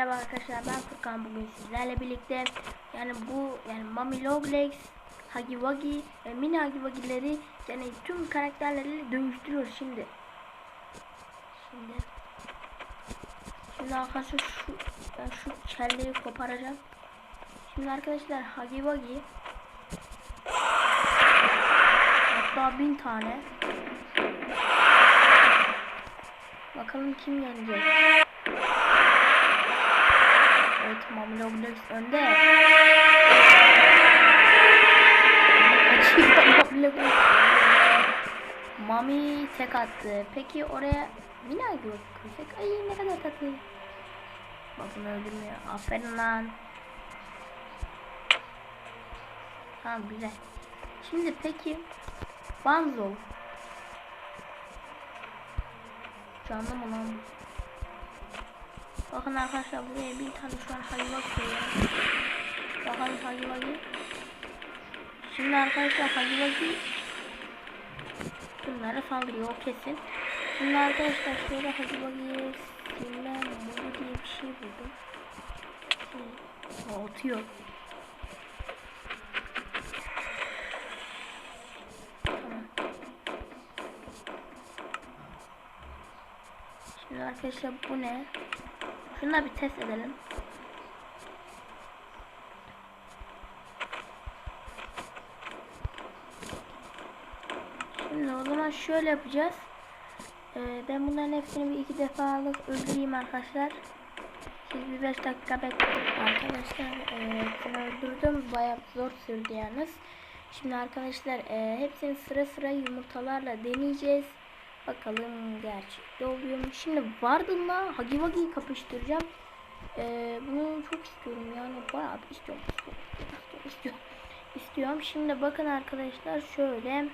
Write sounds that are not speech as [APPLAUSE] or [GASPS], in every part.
Merhaba arkadaşlar ben Furkan bugün sizlerle birlikte yani bu yani Mami Loglegs, Hagi Wagi ve Mini Hagi Wagi'leri yani tüm karakterleri dönüştürüyoruz şimdi. Şimdi Şimdi arkadaşlar şu ben şu kelleyi koparacağım. Şimdi arkadaşlar Hagi Wagi hatta bin tane Bakalım kim yenecek. Evet Mami Roblox önde. [LAUGHS] Mami tek attı. Peki oraya Mina koyacak. Ay ne kadar tatlı. Bak bunu öldürmüyor. Aferin lan. Tamam güzel. Şimdi peki Banzo. Canlı mı lan? Bakın arkadaşlar buraya bir tane şu an hayvan koyuyorum. Bakalım hayvanı. Şimdi arkadaşlar hayvanı bunlara saldırıyor kesin. Şimdi arkadaşlar şöyle hayvanı silme modu diye bir şey buldum. O atıyor. Arkadaşlar bu ne? Şunu bir test edelim. Şimdi o zaman şöyle yapacağız. Ee, ben bunların hepsini bir iki defalık öldüreyim arkadaşlar. Siz bir 5 dakika bekleyin arkadaşlar. Ee, hepsini öldürdüm. Bayağı zor sürdü yalnız. Şimdi arkadaşlar e, hepsini sıra sıra yumurtalarla deneyeceğiz. Bakalım gerçekte oluyor mu? Şimdi Vardın'la Hagi Wagi'yi kapıştıracağım. Ee, bunu çok istiyorum yani bayağı bir istiyorum. istiyorum, istiyorum. Şimdi bakın arkadaşlar şöyle.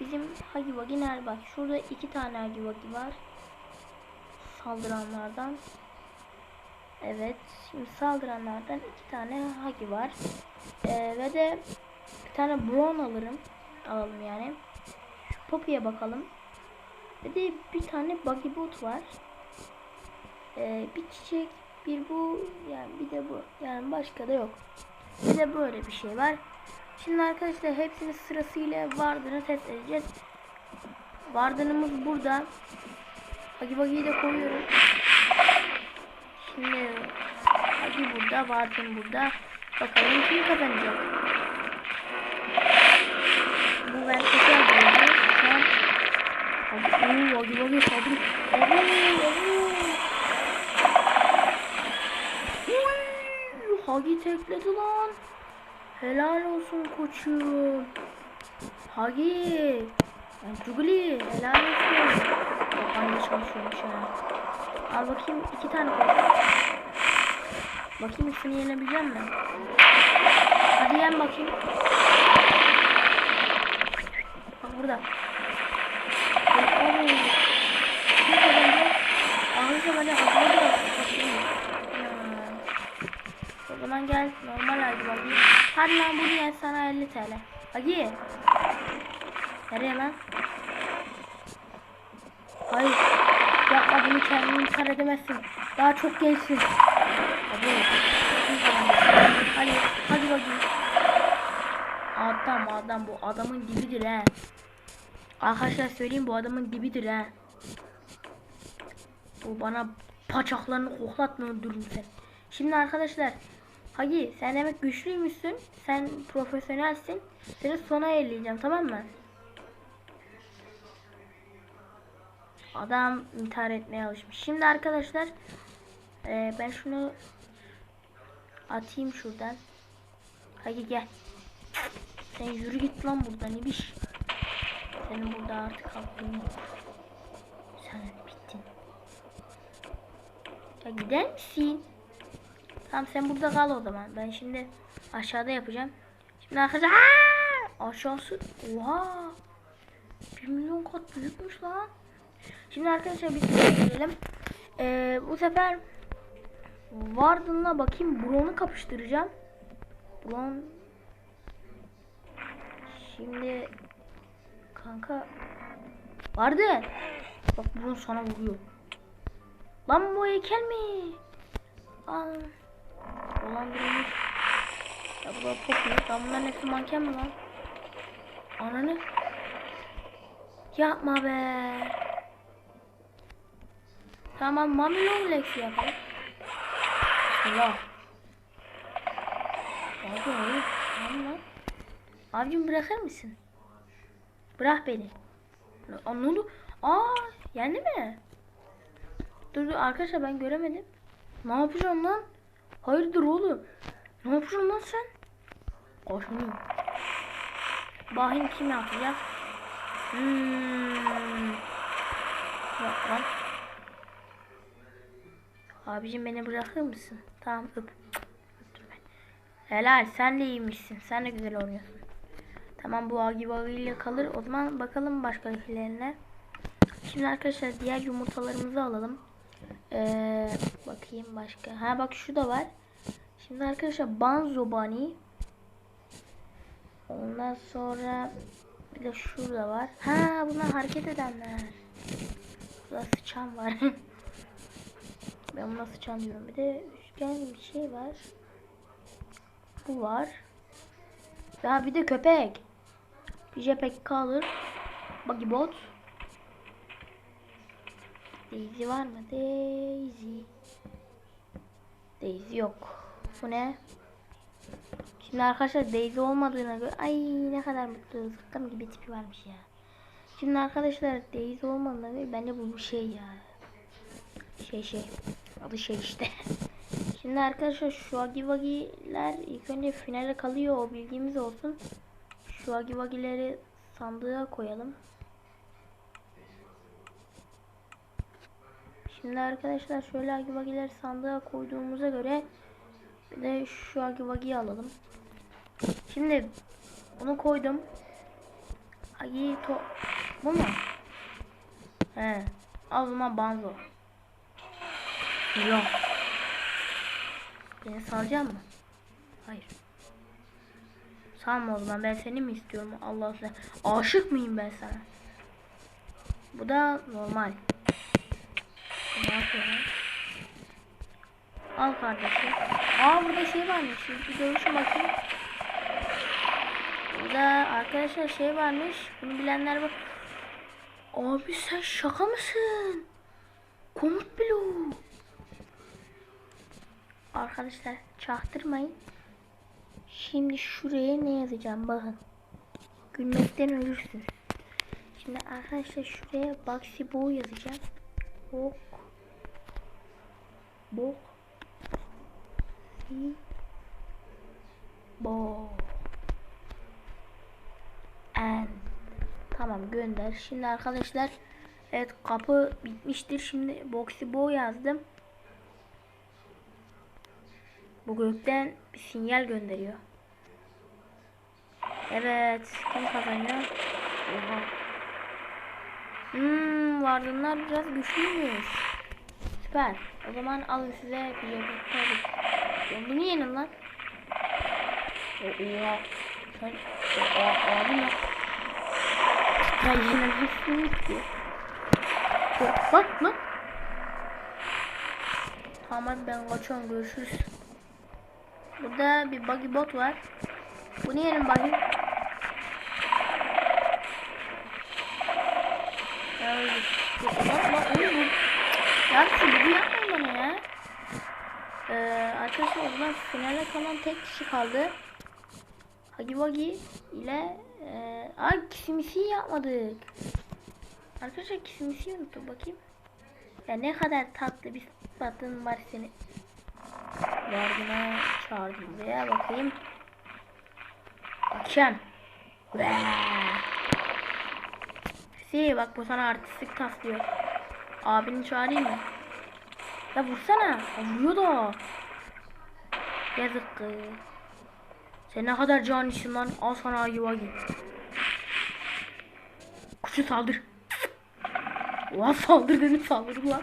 Bizim Hagi Wagi nerede? Bak şurada iki tane Hagi Wagi var. Saldıranlardan. Evet. Şimdi saldıranlardan iki tane Hagi var. Ee, ve de bir tane Brown alırım. Alalım yani. Şu Poppy'ye bakalım. Bir de bir tane buggy boot var. Ee, bir çiçek, bir bu, yani bir de bu. Yani başka da yok. Bir de böyle bir şey var. Şimdi arkadaşlar hepsini sırasıyla vardığını test edeceğiz. Vardığımız burada. Buggy buggy'yi de koyuyorum. Şimdi buggy burada, vardım burada. Bakalım kim kazanacak. Bu ben tekrar geldi. Şu an Oo, vagi vagi sabri. Hagi tekledi lan. Helal olsun koçum. Hagi. Yani Cuguli helal olsun. Anne çalışıyormuş ha. Al bakayım iki tane koy. Bakayım ikisini yenebilecek mi? Hadi yen bakayım. Bak burada. Oo. Kim kazandı? Ağzı böyle hazırladı da. O zaman gel normal hadi bakayım. Hadi lan bunu yen sana 50 TL. Hadi. Nereye lan? Hayır. Yapma bunu kendini intihar edemezsin. Daha çok gençsin. Hadi. Hadi. Hadi bakayım. Adam adam bu adamın dibidir he. Arkadaşlar söyleyeyim bu adamın dibidir ha. Bu bana paçaklarını koklatma öldürürüm sen. Şimdi arkadaşlar Hagi sen demek güçlüymüşsün. Sen profesyonelsin. Seni sona elleyeceğim tamam mı? Adam intihar etmeye alışmış. Şimdi arkadaşlar e, ben şunu atayım şuradan. Hagi gel. Sen yürü git lan buradan ibiş. Senin burada artık hakkın yok. Sen bittin. Ya gider misin? Tamam sen burada kal o zaman. Ben şimdi aşağıda yapacağım. Şimdi arkadaşlar Aa! aşağısı oha 1 milyon kat büyükmüş lan. Şimdi arkadaşlar biz gidelim. Ee, bu sefer Warden'la bakayım Brown'u kapıştıracağım. Brown Şimdi kanka vardı. Bak bunu sana vuruyor. Lan bu heykel mi? Havalandırılmış. Ya bu da Poppy. Lan bunların hepsi manken mi lan? Ananı. Yapma be. Tamam Mami Longlegs yapalım. Bismillah. Abi oğlum. Tamam lan. Abicim bırakır mısın? Bırak beni. Oldu? Aa, yendi mi? Dur dur arkadaşlar ben göremedim. Ne yapacağım lan? Hayırdır oğlum? Ne yapacaksın lan sen? Koşmayayım. Bahim kim yapacak? Hmm. Yok lan. Abicim beni bırakır mısın? Tamam öp. Helal sen de iyiymişsin. Sen de güzel oynuyorsun. Tamam bu agi ile kalır. O zaman bakalım başka hillerine. Şimdi arkadaşlar diğer yumurtalarımızı alalım. Ee, bakayım başka. Ha bak şu da var. Şimdi arkadaşlar Banzo Bunny. Ondan sonra bir de şurada var. Ha bunlar hareket edenler. Burada sıçan var. [LAUGHS] ben buna sıçan diyorum. Bir de üçgen bir şey var. Bu var. Ya bir de köpek. Bir pek kalır. Buggy bot. Daisy var mı? Daisy. Daisy yok. Bu ne? Şimdi arkadaşlar Daisy olmadığına göre ay ne kadar mutlu zıkkım gibi tipi varmış ya. Şimdi arkadaşlar Daisy olmadığına göre bence bu bir şey ya. Şey şey. Adı şey işte. [LAUGHS] Şimdi arkadaşlar şu agivagiler ilk önce finale kalıyor o bilgimiz olsun. Şu agivagileri sandığa koyalım. Şimdi arkadaşlar şöyle agivagileri sandığa koyduğumuza göre bir de şu agivagiyi alalım. Şimdi bunu koydum. Agi to bu mu? He. Al zaman banzo. Yok. Beni salacak mı? Hayır. Salma o zaman ben seni mi istiyorum Allah. Aşık mıyım ben sana? Bu da normal. Al kardeşim. Aa burada şey varmış. Bir görüşüm bakayım. Burada arkadaşlar şey varmış. Bunu bilenler var. Abi sen şaka mısın? Komut bloğu. Arkadaşlar çaktırmayın. Şimdi şuraya ne yazacağım bakın. Gülmekten ölürsün. Şimdi arkadaşlar şuraya Baxi Bo yazacağım. Bok. Bok. Si. Bo. And. Tamam gönder. Şimdi arkadaşlar evet kapı bitmiştir. Şimdi Boxy Bo yazdım. Bu gökten bir sinyal gönderiyor. Evet. Kim kazanıyor? Oha. Hmm, vardınlar biraz güçlüymüş. Süper. O zaman alın size bir. Hadi. Bunu yenin lan. Oha. Sen abi ya. Ya yenemezsiniz ki. Bak lan. Tamam ben kaçıyorum görüşürüz. Burada bir buggy bot var. Bunu yerim buggy. Ya öyle. Bak bak öyle bu. Ya şu yapmayın bana ya. Ee, arkadaşlar o finale kalan tek kişi kaldı. Hagi Wagi ile e, ay kisimisi yapmadık. Arkadaşlar kisimisi unuttum bakayım. Ya ne kadar tatlı bir sıfatın var senin. Yardına çağırdım buraya bakayım. Akşam. Si bak bu sana artistik taslıyor. Abini çağırayım mı? Ya vursana. Vuruyor da. Yazık kız. Sen ne kadar canisin lan. Al sana yuva git. Kuşu saldır. Ulan saldır dedim saldır lan.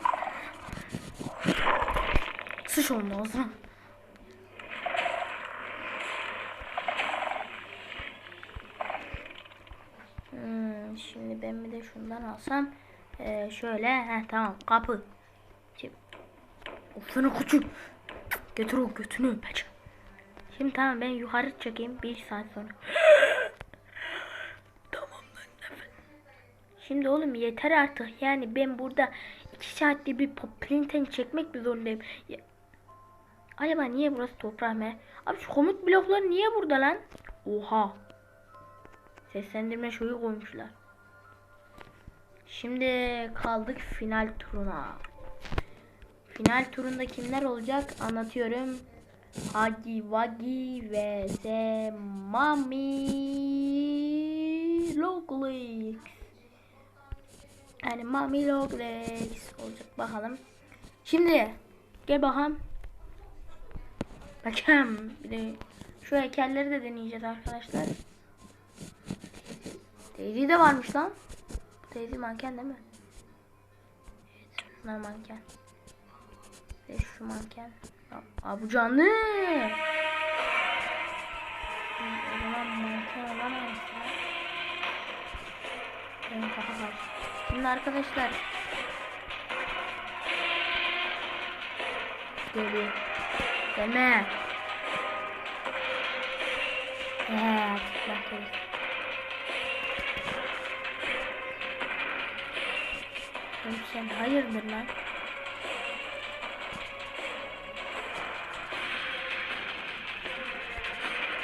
Sıç onun ağzına. Hmm, şimdi ben bir de şundan alsam. Ee, şöyle. Heh, tamam kapı. Sana kuçum. Getir o götünü öpeceğim. Şimdi tamam ben yukarı çekeyim bir saat sonra. [GASPS] tamam lan Şimdi oğlum yeter artık yani ben burada iki saatte bir poprinten çekmek mi zorundayım? Ya, acaba niye burası toprağı mı? Abi şu komut blokları niye burada lan? Oha. Seslendirme şeyi koymuşlar. Şimdi kaldık final turuna. Final turunda kimler olacak anlatıyorum. Hagi Wagi vs Mami Loglix. Yani Mami Loglix olacak bakalım. Şimdi gel bakalım. Bakayım bir de şu heykelleri de deneyeceğiz arkadaşlar. Daisy de varmış lan. Daisy manken değil mi? Evet, bunlar manken. Şu manken. Aa bu canlı. O zaman manken olamayız ya. Şimdi arkadaşlar. Geliyor. Deme. Evet. Bakıyoruz. Oğlum sen hayırdır lan?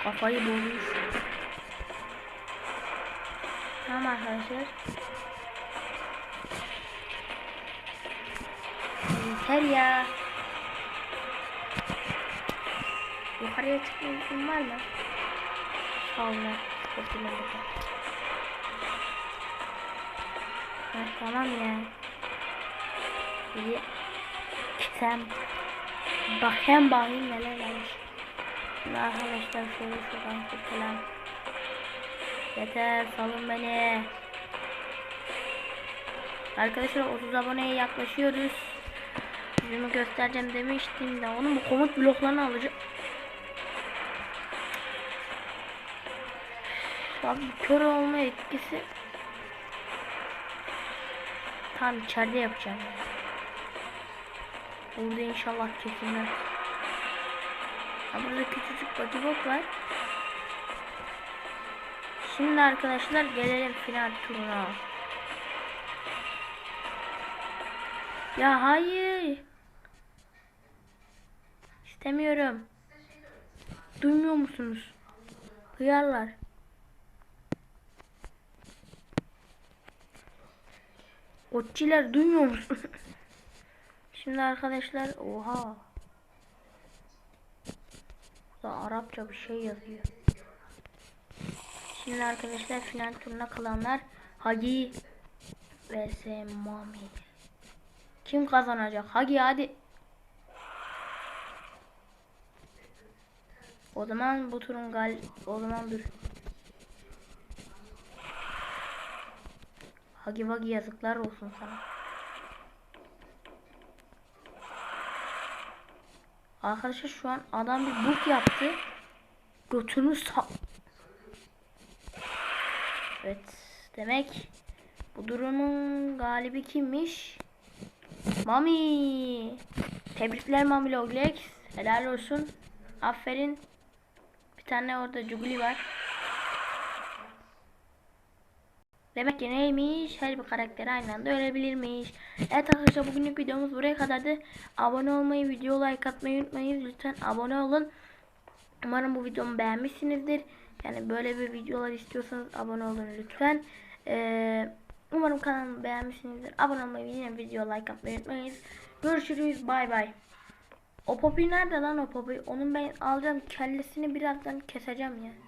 Kafayı bulmuş. Tamam arkadaşlar. Yeter ya. Yukarıya çıkma izin var mı? Çok dinledim. Ha, tamam ya. Bir sen bakayım bakayım neler varmış. Şimdi arkadaşlar şöyle şuradan kurtulalım. Yeter salın beni. Arkadaşlar 30 aboneye yaklaşıyoruz. Yüzümü göstereceğim demiştim de onun bu komut bloklarını alacağım. Abi kör olma etkisi tam içeride yapacağım. Burada inşallah kesinler. Ha, burada küçücük batibot var. Şimdi arkadaşlar gelelim final turuna. Ya hayır. İstemiyorum. Duymuyor musunuz? Hıyarlar. Otçiler duymuyor musun? [LAUGHS] Şimdi arkadaşlar oha. Burada Arapça bir şey yazıyor. Şimdi arkadaşlar final turuna kalanlar Hagi vs Mami. Kim kazanacak? Hagi hadi. O zaman bu turun gal o zaman dur. Hagi Wagi yazıklar olsun sana. Arkadaşlar şu an adam bir bug yaptı. Götünü sa... Evet. Demek bu durumun galibi kimmiş? Mami. Tebrikler Mami Loglex. Helal olsun. Aferin. Bir tane orada Juguli var. Demek ki neymiş? Her bir karakter aynı anda ölebilirmiş. Evet arkadaşlar bugünlük videomuz buraya kadardı. Abone olmayı, video like atmayı unutmayın. Lütfen abone olun. Umarım bu videomu beğenmişsinizdir. Yani böyle bir videolar istiyorsanız abone olun lütfen. Ee, umarım kanalımı beğenmişsinizdir. Abone olmayı, yine video like atmayı unutmayın. Görüşürüz. Bay bay. O popi nerede lan o popi? Onun ben alacağım kellesini birazdan keseceğim ya.